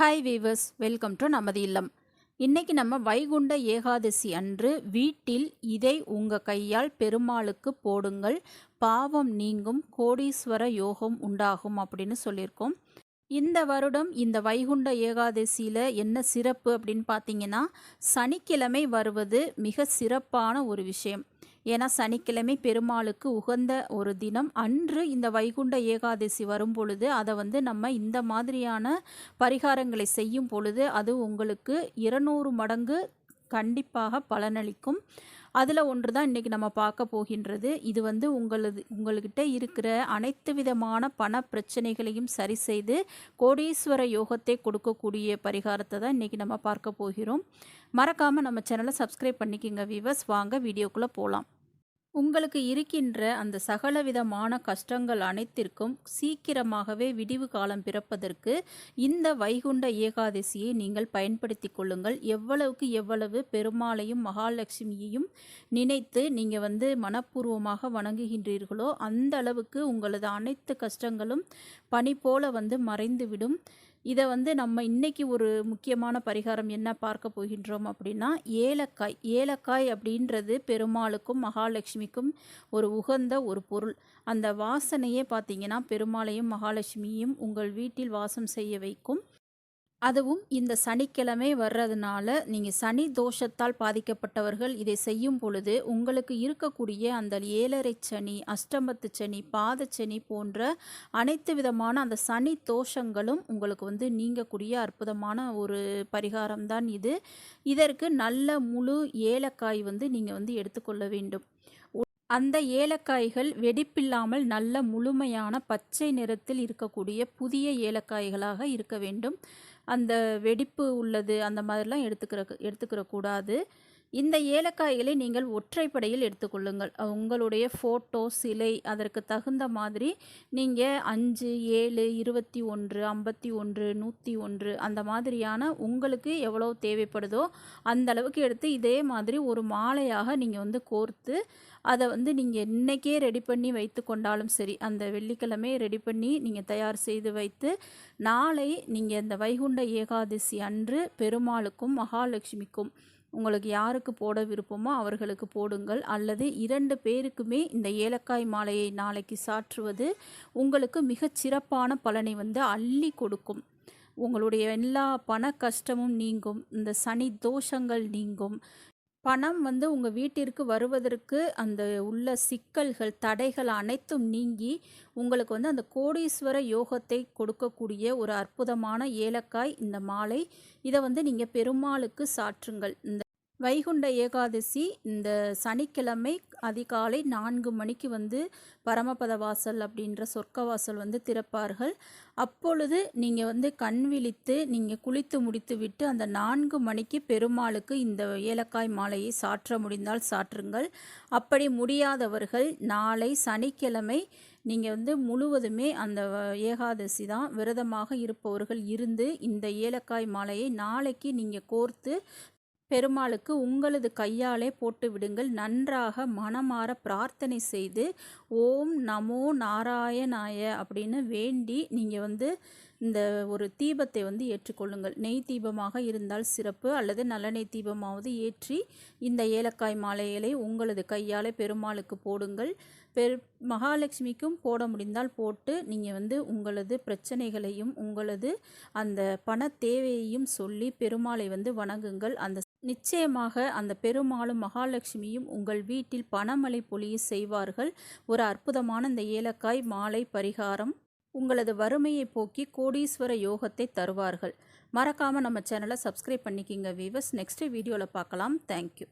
Hi viewers welcome to நமது இல்லம் இன்றைக்கி நம்ம வைகுண்ட ஏகாதசி அன்று வீட்டில் இதை உங்கள் கையால் பெருமாளுக்கு போடுங்கள். பாவம் நீங்கும் கோடீஸ்வர யோகம் உண்டாகும் அப்படின்னு சொல்லியிருக்கோம். இந்த வருடம் இந்த வைகுண்ட ஏகாதசியில் என்ன சிறப்பு அப்படின்னு பார்த்தீங்கன்னா சனிக்கிழமை வருவது மிக சிறப்பான ஒரு விஷயம். ஏன்னா சனிக்கிழமை பெருமாளுக்கு உகந்த ஒரு தினம். அன்று இந்த வைகுண்ட ஏகாதசி வரும் பொழுது அதை வந்து நம்ம இந்த மாதிரியான பரிகாரங்களை செய்யும் பொழுது அது உங்களுக்கு இருநூறு மடங்கு கண்டிப்பாக பலனளிக்கும். அதில் ஒன்று தான் இன்றைக்கி நம்ம பார்க்க போகின்றது. இது வந்து உங்களது உங்கள்கிட்ட இருக்கிற அனைத்து விதமான பண பிரச்சனைகளையும் சரி செய்து கோடீஸ்வர யோகத்தை கொடுக்கக்கூடிய பரிகாரத்தை தான் இன்றைக்கி நம்ம பார்க்க போகிறோம். மறக்காமல் நம்ம சேனலை சப்ஸ்கிரைப் பண்ணிக்கோங்க வீவர்ஸ் வாங்க வீடியோக்குள்ளே போகலாம் உங்களுக்கு இருக்கின்ற அந்த சகலவிதமான கஷ்டங்கள் அனைத்திற்கும் சீக்கிரமாகவே விடிவு காலம் பிறப்பதற்கு இந்த வைகுண்ட ஏகாதசியை நீங்கள் பயன்படுத்தி கொள்ளுங்கள். எவ்வளவுக்கு எவ்வளவு பெருமாளையும் மகாலட்சுமியையும் நினைத்து நீங்கள் வந்து மனப்பூர்வமாக வணங்குகின்றீர்களோ அந்த அளவுக்கு உங்களது அனைத்து கஷ்டங்களும் பனி போல வந்து மறைந்துவிடும். இதை வந்து நம்ம இன்றைக்கி ஒரு முக்கியமான பரிகாரம் என்ன பார்க்க போகின்றோம் அப்படின்னா ஏலக்காய். ஏலக்காய் அப்படின்றது பெருமாளுக்கும் மகாலட்சுமிக்கும் ஒரு உகந்த ஒரு பொருள். அந்த வாசனையே பார்த்தீங்கன்னா பெருமாளையும் மகாலட்சுமியும் உங்கள் வீட்டில் வாசம் செய்ய வைக்கும். அதுவும் இந்த சனிக்கிழமை வர்றதுனால நீங்கள் சனி தோஷத்தால் பாதிக்கப்பட்டவர்கள் இதை செய்யும் பொழுது உங்களுக்கு இருக்கக்கூடிய அந்த ஏழரை சனி அஷ்டமத்து சனி பாதச்சனி போன்ற அனைத்து விதமான அந்த சனி தோஷங்களும் உங்களுக்கு வந்து நீங்கக்கூடிய அற்புதமான ஒரு பரிகாரம் தான் இது. இதற்கு நல்ல முழு ஏலக்காய் வந்து நீங்கள் வந்து எடுத்துக்கொள்ள வேண்டும். அந்த ஏலக்காய்கள் வெடிப்பில்லாமல் நல்ல முழுமையான பச்சை நிறத்தில் இருக்கக்கூடிய புதிய ஏலக்காய்களாக இருக்க வேண்டும். அந்த வெடிப்பு உள்ளது அந்த மாதிரிலாம் எடுத்துக்கிற எடுத்துக்கிற கூடாது இந்த ஏலக்காய்களை நீங்கள் ஒற்றைப்படையில் எடுத்துக்கொள்ளுங்கள். உங்களுடைய ஃபோட்டோ சிலை அதற்கு தகுந்த மாதிரி நீங்கள் அஞ்சு ஏழு இருபத்தி ஒன்று ஐம்பத்தி ஒன்று நூற்றி ஒன்று அந்த மாதிரியான உங்களுக்கு எவ்வளோ தேவைப்படுதோ அந்த அளவுக்கு எடுத்து இதே மாதிரி ஒரு மாலையாக நீங்கள் வந்து கோர்த்து அதை வந்து நீங்கள் இன்றைக்கே ரெடி பண்ணி வைத்து கொண்டாலும் சரி அந்த வெள்ளிக்கிழமை ரெடி பண்ணி நீங்கள் தயார் செய்து வைத்து நாளை நீங்கள் இந்த வைகுண்ட ஏகாதசி அன்று பெருமாளுக்கும் மகாலட்சுமிக்கும் உங்களுக்கு யாருக்கு போட விருப்பமோ அவர்களுக்கு போடுங்கள். அல்லது இரண்டு பேருக்குமே இந்த ஏலக்காய் மாலையை நாளைக்கு சாற்றுவது உங்களுக்கு மிகச் சிறப்பான பலனை வந்து அள்ளி கொடுக்கும். உங்களுடைய எல்லா பண கஷ்டமும் நீங்கும். இந்த சனி தோஷங்கள் நீங்கும். பணம் வந்து உங்கள் வீட்டிற்கு வருவதற்கு அந்த உள்ள சிக்கல்கள் தடைகள் அனைத்தும் நீங்கி உங்களுக்கு வந்து அந்த கோடீஸ்வர யோகத்தை கொடுக்கக்கூடிய ஒரு அற்புதமான ஏலக்காய் இந்த மாலை. இதை வந்து நீங்கள் பெருமாளுக்கு சாற்றுங்கள். இந்த வைகுண்ட ஏகாதசி இந்த சனிக்கிழமை அதிகாலை நான்கு மணிக்கு வந்து பரமபத வாசல் அப்படின்ற சொர்க்க வாசல் வந்து திறப்பார்கள். அப்பொழுது நீங்கள் வந்து கண் விழித்து நீங்கள் குளித்து முடித்து விட்டு அந்த நான்கு மணிக்கு பெருமாளுக்கு இந்த ஏலக்காய் மாலையை சாற்ற முடிந்தால் சாற்றுங்கள். அப்படி முடியாதவர்கள் நாளை சனிக்கிழமை நீங்கள் வந்து முழுவதுமே அந்த ஏகாதசி தான் விரதமாக இருப்பவர்கள் இருந்து இந்த ஏலக்காய் மாலையை நாளைக்கு நீங்கள் கோர்த்து பெருமாளுக்கு உங்களது கையாலே போட்டு விடுங்கள். நன்றாக மனமாற பிரார்த்தனை செய்து ஓம் நமோ நாராயணாய அப்படின்னு வேண்டி நீங்கள் வந்து இந்த ஒரு தீபத்தை வந்து ஏற்றுக்கொள்ளுங்கள். நெய் தீபமாக இருந்தால் சிறப்பு. அல்லது நல்லெண்ணெய் தீபமாவது ஏற்றி இந்த ஏலக்காய் மாலைகளை உங்களது கையால் பெருமாளுக்கு போடுங்கள். பெரு மகாலட்சுமிக்கும் போட முடிந்தால் போட்டு நீங்கள் வந்து உங்களது பிரச்சனைகளையும் உங்களது அந்த பண தேவையையும் சொல்லி பெருமாளை வந்து வணங்குங்கள். அந்த நிச்சயமாக அந்த பெருமாளும் மகாலட்சுமியும் உங்கள் வீட்டில் பணமழை பொழிய செய்வார்கள். ஒரு அற்புதமான இந்த ஏலக்காய் மாலை பரிகாரம். உங்களது வறுமையை போக்கி கோடீஸ்வர யோகத்தை தருவார்கள். மறக்காமல் நம்ம சேனலை சப்ஸ்கிரைப் பண்ணிக்கிங்க வீவர்ஸ் நெக்ஸ்ட் வீடியோவில் பார்க்கலாம். தேங்க்யூ